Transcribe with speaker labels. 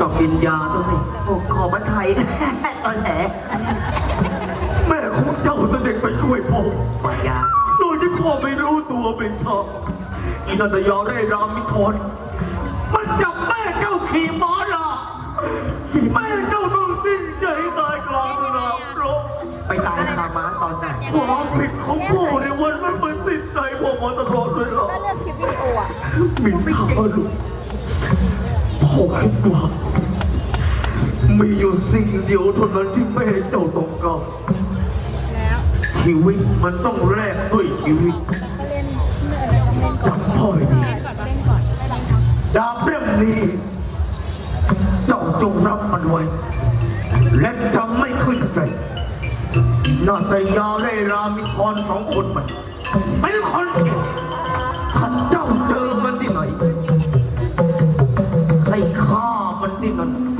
Speaker 1: ต้องกินยาซะสิโอ้ขอมันไทย ตอนแหน
Speaker 2: แม่ของเจ้าเสด็จไปช่วยพ่อ
Speaker 1: ปายา
Speaker 2: โดยที่พ่อไม่รู้ตัวเป็นทองอินันตยาได้รามิทนมันจับแม่เจ้าขี่ม้าล่ะแม่เจ้าต้องสิ้นใจตายกลางสนามรบ
Speaker 1: ไปตายคาม้าตอนไหน
Speaker 2: ความผิดของพ่อในวันนั้นมันติดใจพ่อมาตลอดเลยหรอ
Speaker 3: ถ้าเลือกคลิปวิดีโออะ
Speaker 2: มีข้าลู กพ่อคิดว่ามีอยู่สิ่งเดียวเท่านั้นที่แม่เจ้าต้องการ
Speaker 3: แล้ว
Speaker 2: ชีวิตมันต้องแลกด้วยชีวิต
Speaker 3: ก็เล่นเมื่ออะไรต้องเล่นก่อน
Speaker 2: จำพ่อให้ดี
Speaker 3: เล่นก่อนเล่นก่อนได้ดังครับ
Speaker 2: ดาบเล่มนี้ เจ้าจงรับมันไว้ และจำไม่ขึ้นใจนาตยาและรามิทรสองคนมันเป็นคน เ